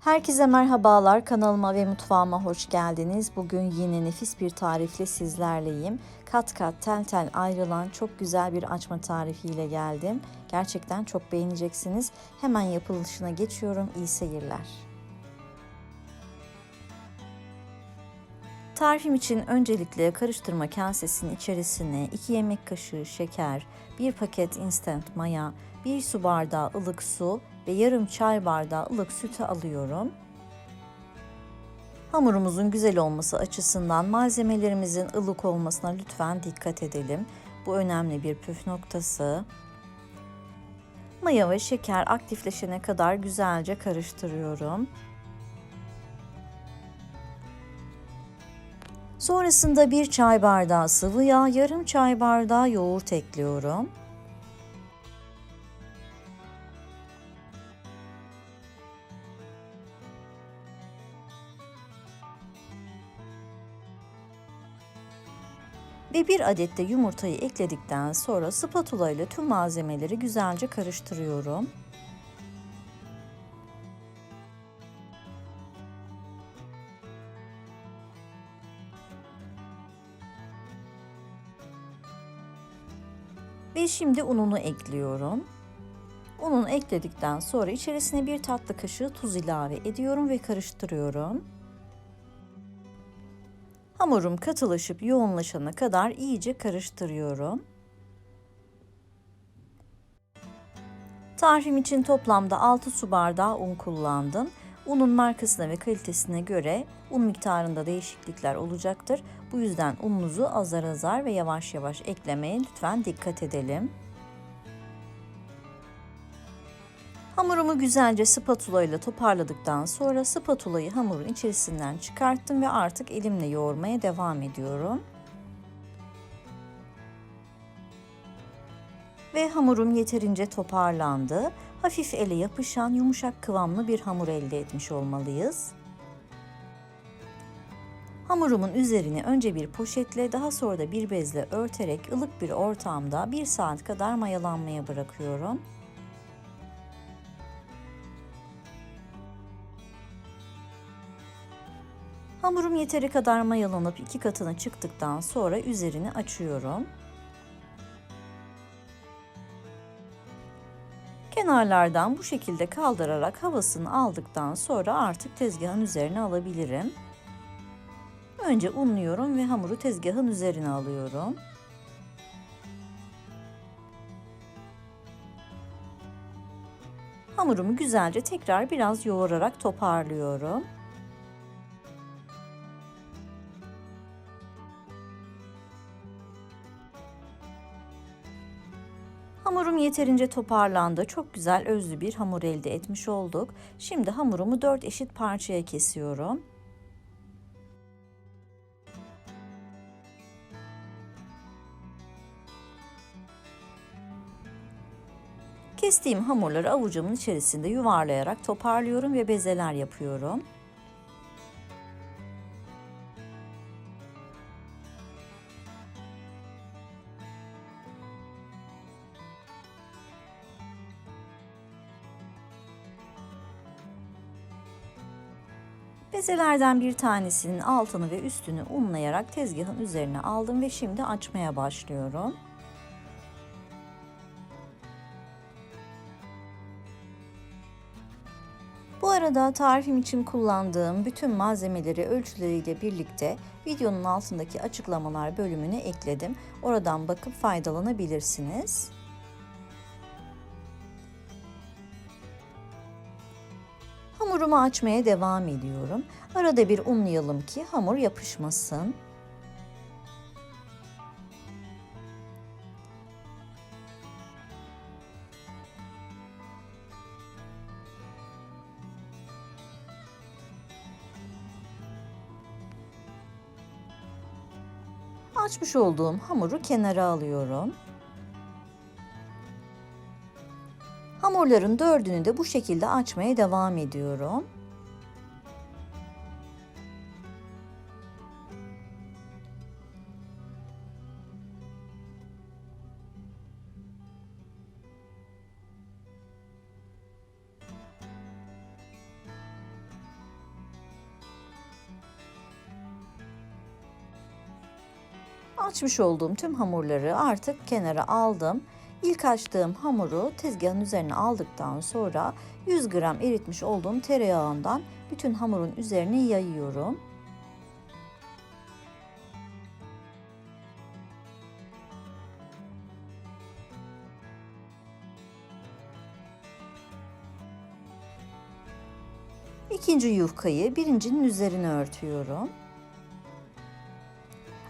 Herkese merhabalar. Kanalıma ve mutfağıma hoş geldiniz. Bugün yine nefis bir tarifle sizlerleyim. Kat kat tel tel ayrılan çok güzel bir açma tarifiyle geldim. Gerçekten çok beğeneceksiniz. Hemen yapılışına geçiyorum. İyi seyirler. Tarifim için öncelikle karıştırma kasesinin içerisine 2 yemek kaşığı şeker, 1 paket instant maya, 1 su bardağı ılık su ve yarım çay bardağı ılık sütü alıyorum. Hamurumuzun güzel olması açısından malzemelerimizin ılık olmasına lütfen dikkat edelim. Bu önemli bir püf noktası. Maya ve şeker aktifleşene kadar güzelce karıştırıyorum. Sonrasında bir çay bardağı sıvı yağ, yarım çay bardağı yoğurt ekliyorum. Ve bir adet de yumurtayı ekledikten sonra spatula ile tüm malzemeleri güzelce karıştırıyorum. Ve şimdi ununu ekliyorum. Ununu ekledikten sonra içerisine bir tatlı kaşığı tuz ilave ediyorum ve karıştırıyorum. Hamurum katılaşıp yoğunlaşana kadar iyice karıştırıyorum. Tarifim için toplamda 6 su bardağı un kullandım. Unun markasına ve kalitesine göre un miktarında değişiklikler olacaktır. Bu yüzden ununuzu azar azar ve yavaş yavaş eklemeye lütfen dikkat edelim. Hamurumu güzelce spatula ile toparladıktan sonra spatulayı hamurun içerisinden çıkarttım ve artık elimle yoğurmaya devam ediyorum. Ve hamurum yeterince toparlandı. Hafif ele yapışan yumuşak kıvamlı bir hamur elde etmiş olmalıyız. Hamurumun üzerini önce bir poşetle daha sonra da bir bezle örterek ılık bir ortamda 1 saat kadar mayalanmaya bırakıyorum. Hamurum yeteri kadar mayalanıp iki katına çıktıktan sonra üzerini açıyorum. Kenarlardan bu şekilde kaldırarak havasını aldıktan sonra artık tezgahın üzerine alabilirim. Önce unluyorum ve hamuru tezgahın üzerine alıyorum. Hamurumu güzelce tekrar biraz yoğurarak toparlıyorum. Hamurum yeterince toparlandı. Çok güzel özlü bir hamur elde etmiş olduk. Şimdi hamurumu 4 eşit parçaya kesiyorum. Kestiğim hamurları avucumun içerisinde yuvarlayarak toparlıyorum ve bezeler yapıyorum. Bezelerden bir tanesinin altını ve üstünü unlayarak tezgahın üzerine aldım ve şimdi açmaya başlıyorum. Bu arada tarifim için kullandığım bütün malzemeleri ölçüleriyle birlikte videonun altındaki açıklamalar bölümüne ekledim. Oradan bakıp faydalanabilirsiniz. Hamurumu açmaya devam ediyorum. Arada bir unlayalım ki hamur yapışmasın. Açmış olduğum hamuru kenara alıyorum. Hamurların dördünü de bu şekilde açmaya devam ediyorum. Açmış olduğum tüm hamurları artık kenara aldım. İlk açtığım hamuru tezgahın üzerine aldıktan sonra 100 gram eritmiş olduğum tereyağından bütün hamurun üzerine yayıyorum. İkinci yufkayı birincinin üzerine örtüyorum.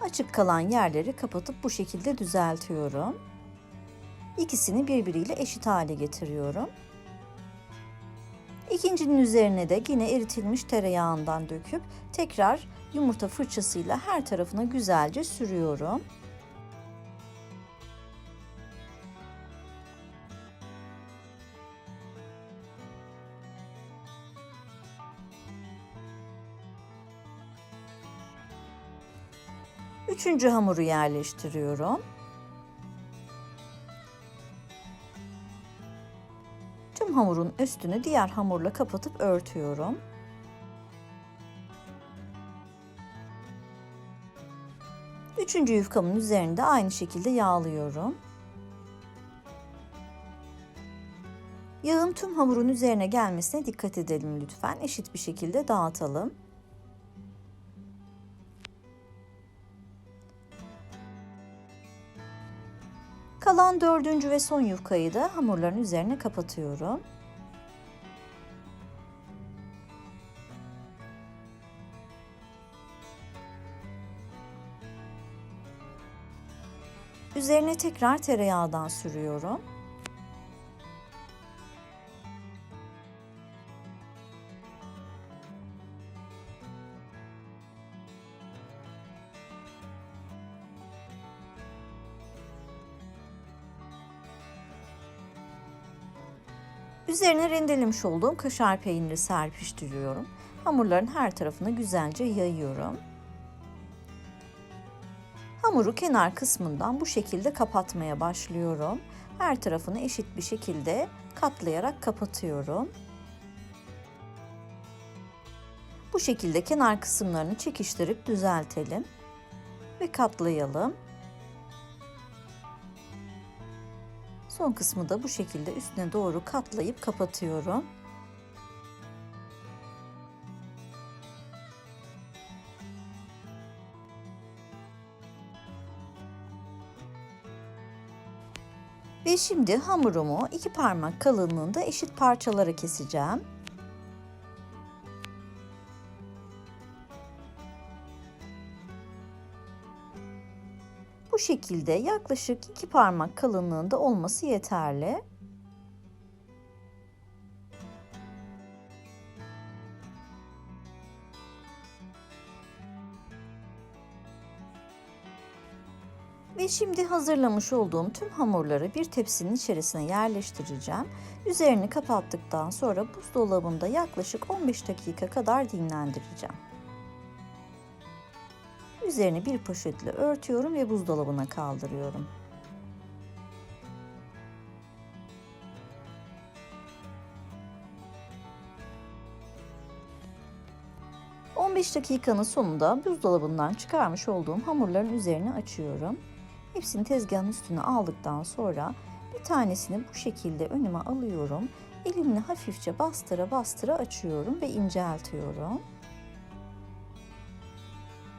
Açık kalan yerleri kapatıp bu şekilde düzeltiyorum. İkisini birbiriyle eşit hale getiriyorum. İkincinin üzerine de yine eritilmiş tereyağından döküp tekrar yumurta fırçasıyla her tarafına güzelce sürüyorum. Üçüncü hamuru yerleştiriyorum. Tüm hamurun üstünü diğer hamurla kapatıp örtüyorum. Üçüncü yufkamın üzerinde aynı şekilde yağlıyorum. Yağın tüm hamurun üzerine gelmesine dikkat edelim lütfen. Eşit bir şekilde dağıtalım. Kalan dördüncü ve son yufkayı da hamurların üzerine kapatıyorum. Üzerine tekrar tereyağdan sürüyorum. Üzerine rendelemiş olduğum kaşar peyniri serpiştiriyorum. Hamurların her tarafına güzelce yayıyorum. Hamuru kenar kısmından bu şekilde kapatmaya başlıyorum. Her tarafını eşit bir şekilde katlayarak kapatıyorum. Bu şekilde kenar kısımlarını çekiştirip düzeltelim ve katlayalım. Son kısmı da bu şekilde üstüne doğru katlayıp kapatıyorum. Ve şimdi hamurumu iki parmak kalınlığında eşit parçalara keseceğim. Şekilde yaklaşık iki parmak kalınlığında olması yeterli. Ve şimdi hazırlamış olduğum tüm hamurları bir tepsinin içerisine yerleştireceğim. Üzerini kapattıktan sonra buzdolabında yaklaşık 15 dakika kadar dinlendireceğim. Üzerini bir poşetle örtüyorum ve buzdolabına kaldırıyorum. ...15 dakikanın sonunda buzdolabından çıkarmış olduğum hamurların üzerine açıyorum. Hepsini tezgahın üstüne aldıktan sonra bir tanesini bu şekilde önüme alıyorum. Elimle hafifçe bastıra bastıra açıyorum ve inceltiyorum.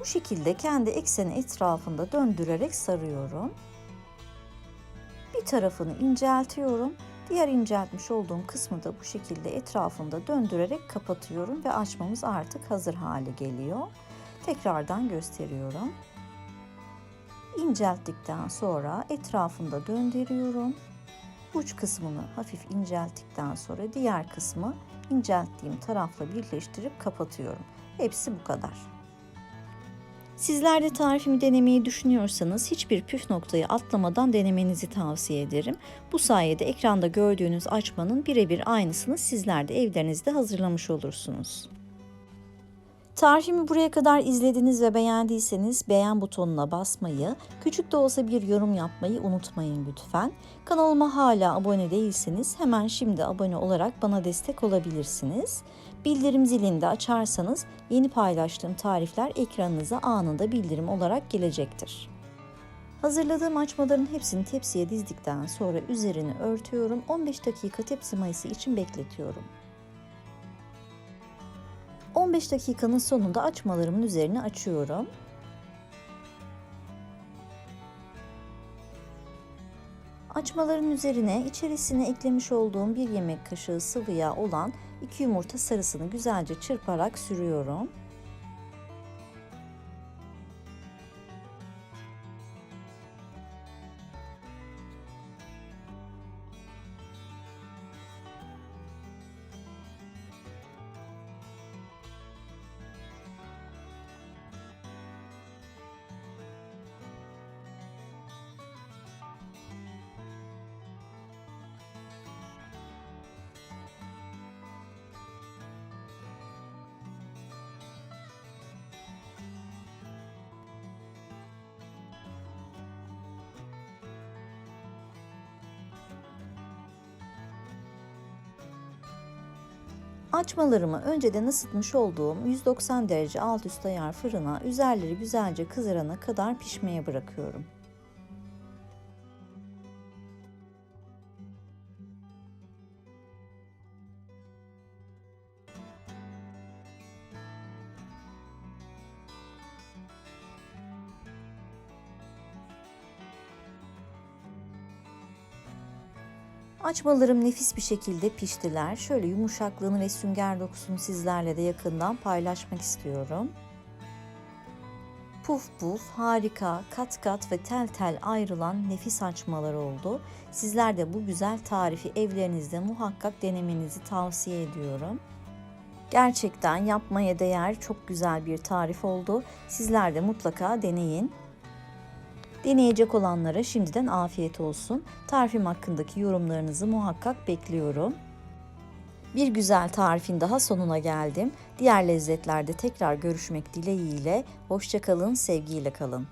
Bu şekilde kendi ekseni etrafında döndürerek sarıyorum. Bir tarafını inceltiyorum. Diğer inceltmiş olduğum kısmı da bu şekilde etrafında döndürerek kapatıyorum ve açmamız artık hazır hale geliyor. Tekrardan gösteriyorum. İncelttikten sonra etrafında döndürüyorum. Uç kısmını hafif incelttikten sonra diğer kısmı incelttiğim tarafla birleştirip kapatıyorum. Hepsi bu kadar. Sizler de tarifimi denemeyi düşünüyorsanız hiçbir püf noktayı atlamadan denemenizi tavsiye ederim. Bu sayede ekranda gördüğünüz açmanın birebir aynısını sizler de evlerinizde hazırlamış olursunuz. Tarifimi buraya kadar izlediniz ve beğendiyseniz beğen butonuna basmayı, küçük de olsa bir yorum yapmayı unutmayın lütfen. Kanalıma hala abone değilseniz hemen şimdi abone olarak bana destek olabilirsiniz. Bildirim zilini de açarsanız yeni paylaştığım tarifler ekranınıza anında bildirim olarak gelecektir. Hazırladığım açmaların hepsini tepsiye dizdikten sonra üzerini örtüyorum. 15 dakika tepsi mayası için bekletiyorum. 15 dakikanın sonunda açmalarımın üzerini açıyorum. Açmaların üzerine içerisine eklemiş olduğum bir yemek kaşığı sıvı yağ olan 2 yumurta sarısını güzelce çırparak sürüyorum. Açmalarımı önceden ısıtmış olduğum 190 derece alt üst ayar fırına üzerleri güzelce kızarana kadar pişmeye bırakıyorum. Açmalarım nefis bir şekilde piştiler. Şöyle yumuşaklığını ve sünger dokusunu sizlerle de yakından paylaşmak istiyorum. Puf puf, harika, kat kat ve tel tel ayrılan nefis açmalar oldu. Sizler de bu güzel tarifi evlerinizde muhakkak denemenizi tavsiye ediyorum. Gerçekten yapmaya değer çok güzel bir tarif oldu. Sizler de mutlaka deneyin. Deneyecek olanlara şimdiden afiyet olsun. Tarifim hakkındaki yorumlarınızı muhakkak bekliyorum. Bir güzel tarifin daha sonuna geldim. Diğer lezzetlerde tekrar görüşmek dileğiyle. Hoşçakalın, sevgiyle kalın.